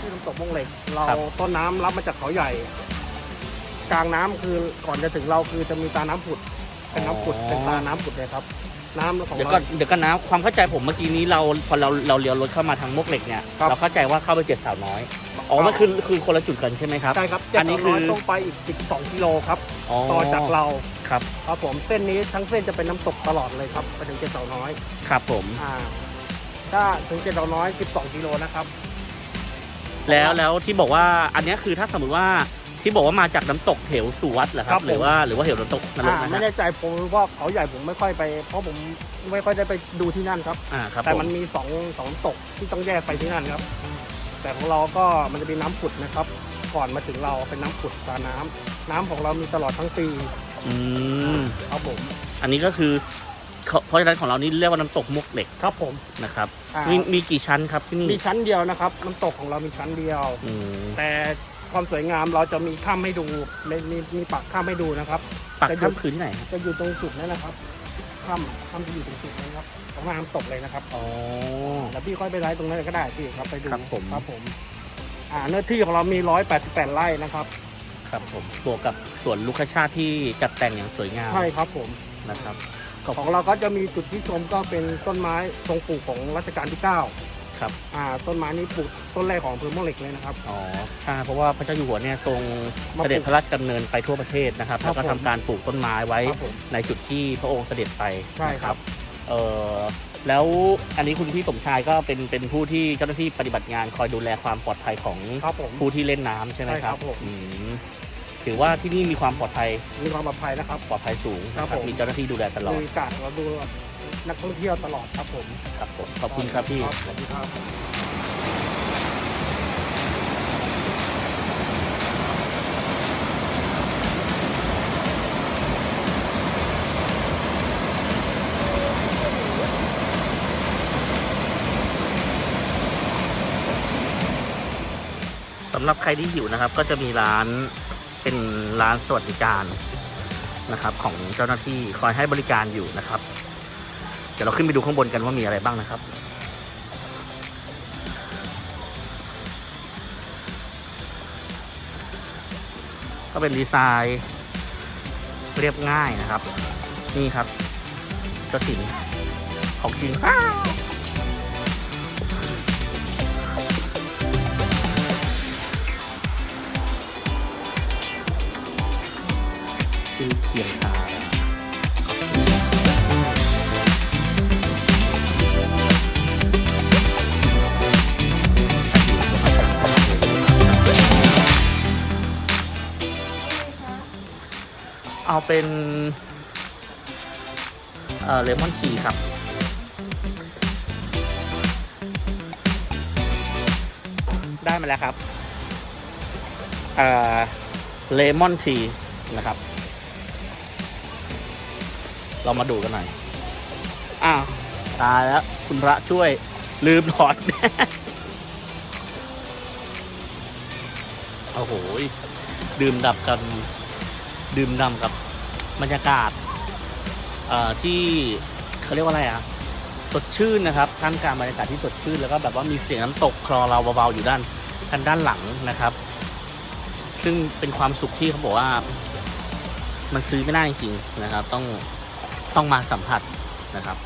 ที่น้ำตกมงเหล็ก เราครับ ต้นน้ำรับมาจากเขาใหญ่ กลางน้ำคือก่อนจะถึงเราคือจะมีตาน้ำผุด เป็นน้ำผุดเป็นตาน้ำผุดเลยครับ น้ำของเดี๋ยวเราก็เดี๋ยวกันนะความเข้าใจผมเมื่อกี้นี้เราพอเราเราเลี้ยวรถเข้ามาทางมวกเหล็กเนี่ยครับ เราเข้าใจว่าเข้าไปเจ็ดสาวน้อย อ๋อ มันคือคือคนละจุดกันใช่ไหมครับ ใช่ครับอันนี้คือเจ็ดสาวน้ยต้องไปอีก 12 กิโลครับ ต่อจากเราครับ ครับผมเส้นนี้ทั้งเส้นจะเป็นน้ำตกตลอดเลยครับไปถึงเจ็ดสาวน้อยครับผม อ่าถ้าถึงเจ็ดสาวน้อย 12 กิโลนะครับ แล้วแล้วที่บอกว่าอันเนี้ยคือถ้าสมมติว่าที่บอกว่ามาจากน้ำตกเหวสุวัตเหรอคครัรับ บผม หรือว่าหรือว่าเหวน้ำตกนรกอ่านะไม่ฮะแน่ใจผมเพราะเขาใหญ่ผมไม่ค่อยไป เพราะผมไม่ค่อยได้ไปดูที่นั่นครับ อ่าครับแต่ผมันมีสองสองตกที่ต้องแยกไปที่นั่นครับ แต่ของเราก็มันจะมีน้ำผุดนะครับ ก่อนมาถึงเราเป็นน้ำผุดตาน้ำน้ำของเรามีตลอดทั้งปีอืมครับผมอันนี้ก็คือเขาเพราะฉะนั้นของเรานี่เรียกว่าน้ำตกมวกเหล็กครับผมนะครับอ่ามีมีกี่ชั้นครับที่นี่มีชั้นเดียวนะครับน้ำตกของเรามีชั้นเดียว อืมแต่ความสวยงามเราจะมีข้ามให้ดูมีมีมีปักข้ามให้ดูนะครับ ปักแต่ถ้ำคือที่ไหนครับจะอยู่ตรงจุดนั้นนะครับ ข้ามข้ามจะอยู่ตรงจุดนั้นครับตรงหน้าน้ำตกเลยนะครับอ๋อ แล้วพี่ค่อยไปไลฟ์ตรงนั้นก็ได้พี่ครับไปดูครับผม ครับผม อ่าเนื้อที่ของเรามี 188 ไร่นะครับ ครับผมบวกกับสวนลูกคชาติที่จัดแต่งอย่างสวยงามใช่ครับผม นะครับ ของเราก็จะมีจุดที่ชมก็เป็นต้นไม้ทรงปลูกของรัชกาลที่ 9 ครับ อ่าต้นไม้นี้ปลูกต้นแรกของอำเภอม่วงเหล็กเลยนะครับ อ๋อใช่เพราะว่าพระเจ้าอยู่หัวเนี่ยทรงมาปลูกเสด็จพระราชดำเนินไปทั่วประเทศนะครับ ครัแล้บวก็ทำการปลูกต้นไม้ไว้ครับผมในจุดที่พระองค์เสด็จไปใช่ครับ นะเออแล้วอันนี้คุณพี่สมชายก็เป็นเป็นผู้ที่เจ้าหน้าที่ปฏิบัติงานคอยดูแลความปลอดภัยของครับผม ผู้ที่เล่นน้ำใช่ไหมใช่คครัรับบผม อืมถือว่าที่นี่มีความปลอดภัยมีความปลอดภัยนะครับ ปลอดภัยสูงครับนะผม มีเจ้าหน้าที่ดูแลตลอด มีการเราดู นักท่องเที่ยวตลอดครับผมครับผมขอบคุณครับพี่ สวัสดีครับสำหรับใครที่หิวนะครับ ก็จะมีร้านเป็นร้านสวัสดิการนะครับ ของเจ้าหน้าที่คอยให้บริการอยู่นะครับ ดี๋ยวเราขึ้นไปดูข้างบนกันว่ามีอะไรบ้างนะครับ ก็เป็นดีไซน์เรียบง่ายนะครับ นี่ครับเจ้าถิ่นของจริงคือเขียงตา เอาเป็นเอ่อเลมอนทีครับได้มาแล้วครับเอ่อเลมอนทีนะครับ เรามาดูกันหน่อย อ้าวตายแล้ว คุณพระช่วย ลืมถอดโอ้โหดื่มดับกัน ดื่มด่ำกับบรรยากาศที่เขาเรียกว่าอะไรอะสดชื่นนะครับท่ามกลางบรรยากาศที่สดชื่นแล้วก็แบบว่ามีเสียงน้ำตกคลอเราเบาๆอยู่ด้านทางด้านหลังนะครับ ซึ่งเป็นความสุขที่เขาบอกว่า มันซื้อไม่ได้จริงๆนะครับ ต้องต้องมาสัมผัสนะครับ